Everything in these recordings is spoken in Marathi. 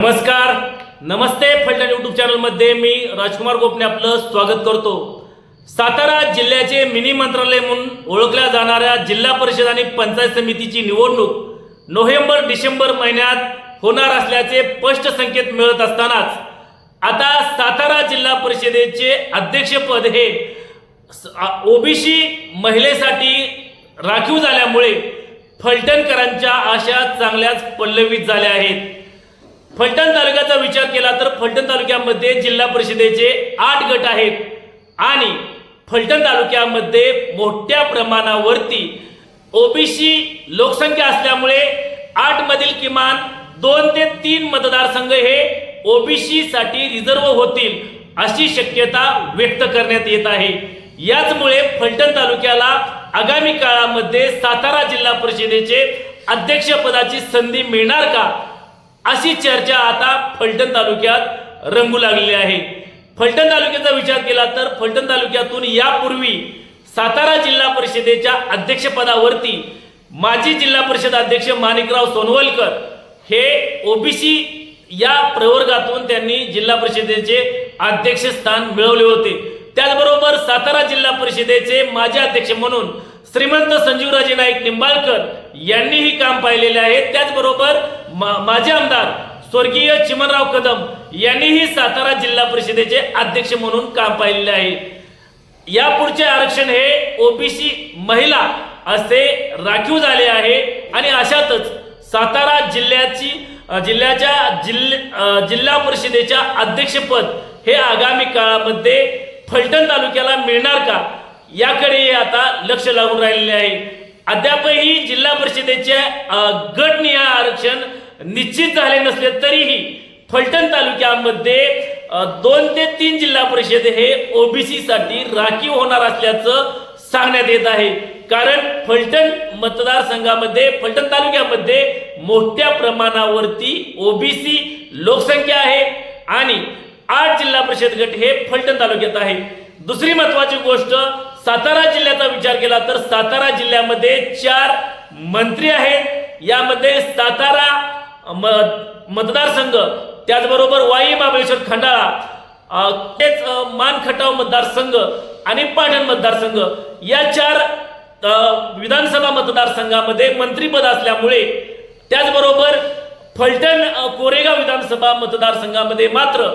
नमस्कार. नमस्ते फलटण यूट्यूब चॅनलमध्ये मी राजकुमार गोपने आपलं स्वागत करतो. सातारा जिल्ह्याचे मिनी मंत्रालय म्हणून ओळखल्या जाणाऱ्या जिल्हा परिषद आणि पंचायत समितीची निवडणूक नोव्हेंबर डिसेंबर महिन्यात होणार असल्याचे स्पष्ट संकेत मिळत असतानाच आता सातारा जिल्हा परिषदेचे अध्यक्षपद हे ओबीसी महिलेसाठी राखीव झाल्यामुळे फलटणकरांच्या आशा चांगल्याच पल्लवित झाल्या आहेत. फलटण तालुक्याचा विचार केला तर फलटण तालुक्यामध्ये जिल्हा परिषदेचे आठ गट आहेत. आणि फलटण तालुक्यामध्ये मोठ्या प्रमाणावरती ओबीसी लोकसंख्या असल्यामुळे आठ मधील किमान दोन ते तीन मतदारसंघ हे ओबीसी साठी रिझर्व होतील अशी शक्यता व्यक्त करण्यात येत आहे. याचमुळे फलटण तालुक्याला आगामी काळामध्ये सातारा जिल्हा परिषदेचे अध्यक्षपदाची संधी मिळणार का? अशी चर्चा आता फलटण तालुक्यात रंगू लागलेली आहे. फलटण तालुक्याचा विचार केला तर फलटण तालुक्यातून यापूर्वी सातारा जिल्हा परिषदेच्या अध्यक्षपदावरती माजी जिल्हा परिषद अध्यक्ष माणिकराव सोनवलकर हे ओबीसी या प्रवर्गातून त्यांनी जिल्हा परिषदेचे अध्यक्ष स्थान मिळवले होते. त्याचबरोबर सातारा जिल्हा परिषदेचे माजी अध्यक्ष म्हणून श्रीमंत संजीवराजे नाईक निंबाळकर यांनीही काम पाहिलेले आहे. त्याचबरोबर मा- माजी आमदार स्वर्गीय चिमनराव कदम यांनीही सातारा जिल्हा परिषदेचे अध्यक्ष म्हणून काम पाहिलेले आहे. यापुढचे आरक्षण हे ओबीसी महिला असे राखीव झाले आहे आणि अशातच सातारा जिल्ह्याची जिल्ह्याच्या जिल्ह जिल्हा परिषदेच्या अध्यक्षपद हे आगामी काळामध्ये फलटण तालुक्याला मिळणार का? याकडे आता लक्ष लागून राहिलेले आहे. अद्यापही जिल्हा परिषदेचे गटनिहाय आरक्षण निश्चित झाले नसले तरीही फलटण तालुक्यामध्ये दोन ते तीन जिल्हा परिषद हे ओबीसीसाठी राखीव होणार असल्याचं सांगण्यात येत आहे. कारण फलटण मतदारसंघामध्ये फलटण तालुक्यामध्ये मोठ्या प्रमाणावरती ओबीसी लोकसंख्या आहे आणि आठ जिल्हा परिषद गट हे फलटण तालुक्यात आहे. दुसरी महत्वाची गोष्ट सातारा जिल्ह्याचा विचार केला तर सातारा जिल्ह्यामध्ये चार मंत्री आहेत. यामध्ये सातारा म- मतदारसंघ त्याचबरोबर वाई महाबळेश्वर खंडाळा तेच मान खटाव मतदारसंघ आणि पाटण मतदारसंघ. या चार विधानसभा मतदारसंघामध्ये मंत्रीपद असल्यामुळे त्याचबरोबर फलटण कोरेगाव विधानसभा मतदारसंघामध्ये मात्र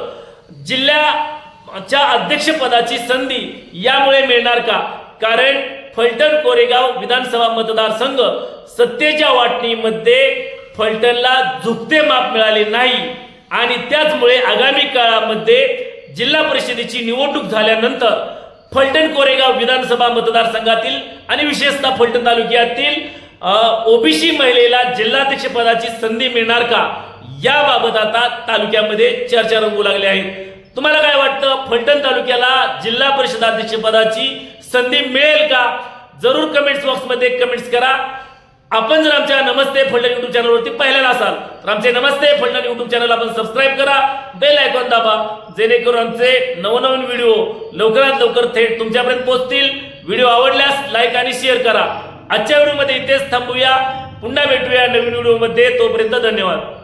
जिल्ह्याच्या अध्यक्षपदाची संधी यामुळे मिळणार का? कारण फलटण कोरेगाव विधानसभा मतदारसंघ सत्तेच्या वाटणीमध्ये फलटणला झुकते माप मिळाले नाही. आणि त्याचमुळे आगामी काळामध्ये जिल्हा परिषदेची निवडणूक झाल्यानंतर फलटण कोरेगाव विधानसभा मतदारसंघातील आणि विशेषतः फलटण तालुक्यातील ओबीसी महिलेला जिल्हाध्यक्षपदाची संधी मिळणार का? याबाबत आता तालुक्यामध्ये चर्चा रंगू लागली आहे. तुम्हाला काय वाटतं? फलटण तालुक्याला जिल्हा परिषद अध्यक्षपदाची संधी मिळेल का? जरूर कमेंट्स बॉक्समध्ये कमेंट्स करा. आपण जर आमच्या नमस्ते फलटण युट्यूब चॅनलवरती पहिल्याला असाल तर आमचे नमस्ते फलटण युट्यूब चॅनल आपण सबस्क्राईब करा बेल आयकॉन दाबा जेणेकरून आमचे नवनवीन व्हिडिओ लवकरात लवकर थेट तुमच्यापर्यंत पोहोचतील. व्हिडिओ आवडल्यास लाईक आणि शेअर करा. आजच्या व्हिडिओमध्ये इथेच थांबूया. पुन्हा भेटूया नवीन व्हिडिओमध्ये तोपर्यंत धन्यवाद.